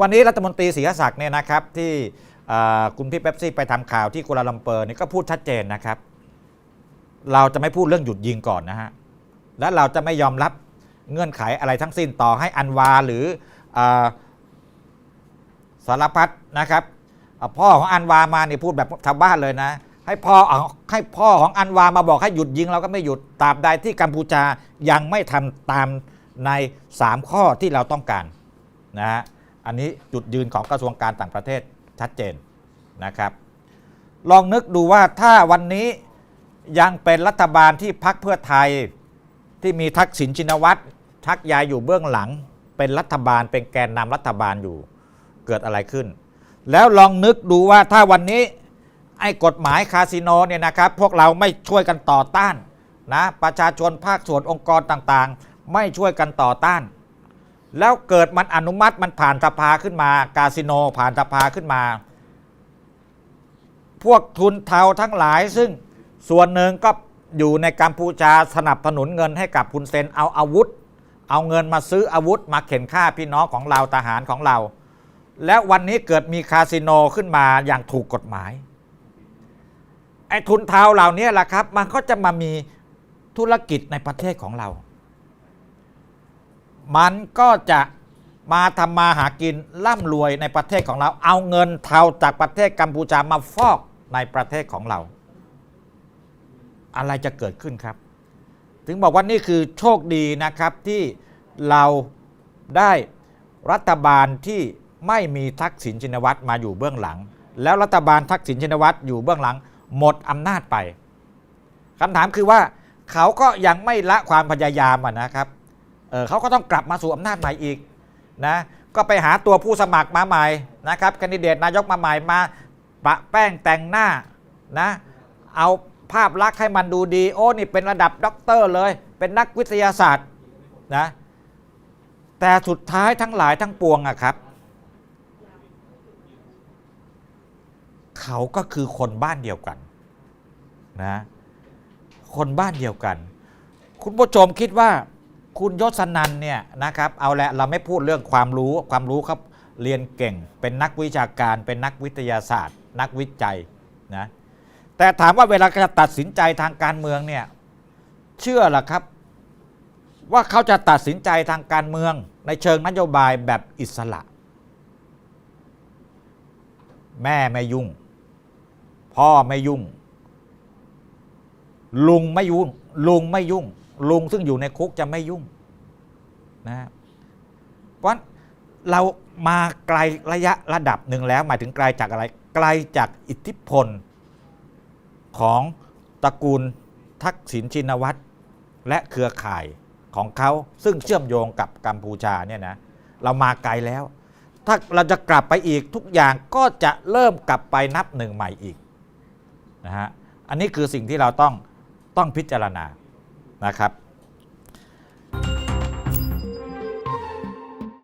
วันนี้รัฐมนตรีศรีศักดิ์เนี่ยนะครับที่คุณพี่เป๊ปซี่ไปทำข่าวที่กัวลาลัมเปอร์นี่ก็พูดชัดเจนนะครับ เราจะไม่พูดเรื่องหยุดยิงก่อนนะฮะและเราจะไม่ยอมรับเงื่อนไขอะไรทั้งสิ้นต่อให้อันวาหรืออสารพัดนะครับพ่อของอันวามาเนี่พูดแบบชาวบ้านเลยนะ ให้พ่อให้พ่อของอันวามาบอกให้หยุดยิง เราก็ไม่หยุดตราบใดที่กัมพูชายังไม่ทำตามใน 3 ข้อที่เราต้องการนะฮะ อันนี้จุดยืนของกระทรวงการต่างประเทศชัดเจนนะครับ ลองนึกดูว่าถ้าวันนี้ยังเป็นรัฐบาลที่พักเพื่อไทยที่มีทักษิณชินวัตรชักยายอยู่เบื้องหลัง เป็นรัฐบาลเป็นแกนนำรัฐบาลอยู่เกิดอะไรขึ้น แล้วลองนึกดูว่าถ้าวันนี้ไอ้กฎหมายคาสิโนเนี่ยนะครับพวกเราไม่ช่วยกันต่อต้านนะประชาชนภาคส่วนองค์กรต่างๆ ไม่ช่วยกันต่อต้าน แล้วเกิดมันอนุมัติมันผ่านสภาขึ้นมา คาสิโนผ่านสภาขึ้นมา พวกทุนเทาทั้งหลายซึ่งส่วนหนึ่งก็อยู่ในกัมพูชาสนับสนุนเงินให้กับคุณเซนเอาอาวุธ เอาเงินมาซื้ออาวุธ มาเข็นฆ่าพี่น้องของเราทหารของเรา แล้ววันนี้เกิดมีคาสิโนขึ้นมาอย่างถูกกฎหมาย ไอ้ทุนเทาเหล่านี้แหละครับ มันก็จะมามีธุรกิจในประเทศของเรา มันก็จะมาทำมาหากินร่ำรวยในประเทศของเรา เอาเงินเทาจากประเทศกัมพูชามาฟอกในประเทศของเรา อะไรจะเกิดขึ้นครับ ถึงบอกว่านี่คือโชคดีนะครับที่เราได้รัฐบาลที่ไม่มีทักษิณชินวัตรมาอยู่เบื้องหลัง แล้วรัฐบาลทักษิณชินวัตรอยู่เบื้องหลัง หมดอำนาจไปคำถามคือว่าเขาก็ยังไม่ละความพยายามะนะครับ เออเขาก็ต้องกลับมาสู่อำนาจใหม่อีกนะก็ไปหาตัวผู้สมัครมาใหม่นะครับคนดิเดตนายกมาใหม่มาปะแป้งแต่งหน้านะเอาภาพลักษณ์ให้มันดูดีโอ้นี่เป็นระดับด็อกเตอร์เลย เป็นนักวิทยาศาสตร์นะแต่สุดท้ายทั้งหลายทั้งปวงอะครับ เขาก็คือคนบ้านเดียวกันนะคนบ้านเดียวกัน คุณผู้ชมคิดว่า คุณยศนันเนี่ยนะครับเอาละเราไม่พูดเรื่องความรู้ความรู้ครับเรียนเก่ง เป็นนักวิชาการ เป็นนักวิทยาศาสตร์ นักวิจัยนะแต่ถามว่าเวลาจะตัดสินใจทางการเมืองเนี่ยเชื่อหรอครับ ว่าเขาจะตัดสินใจทางการเมือง ในเชิงนโยบายแบบอิสระ แม่ไม่ยุ่ง พ่อไม่ยุ่ง ลุงไม่ยุ่ง ลุงไม่ยุ่ง ลุงซึ่งอยู่ในคุกจะไม่ยุ่งนะเพราะฉะนั้นเรามาไกลระยะระดับหนึ่งแล้ว หมายถึงไกลจากอะไร ไกลจากอิทธิพล ของตระกูลทักษิณชินวัตรและเครือข่ายของเขาซึ่งเชื่อมโยงกับกัมพูชาเนี่ยนะเรามาไกลแล้ว ถ้าเราจะกลับไปอีกทุกอย่างก็จะเริ่มกลับไปนับหนึ่งใหม่อีกนะฮะอันนี้คือสิ่งที่เราต้องต้องพิจารณา นะครับ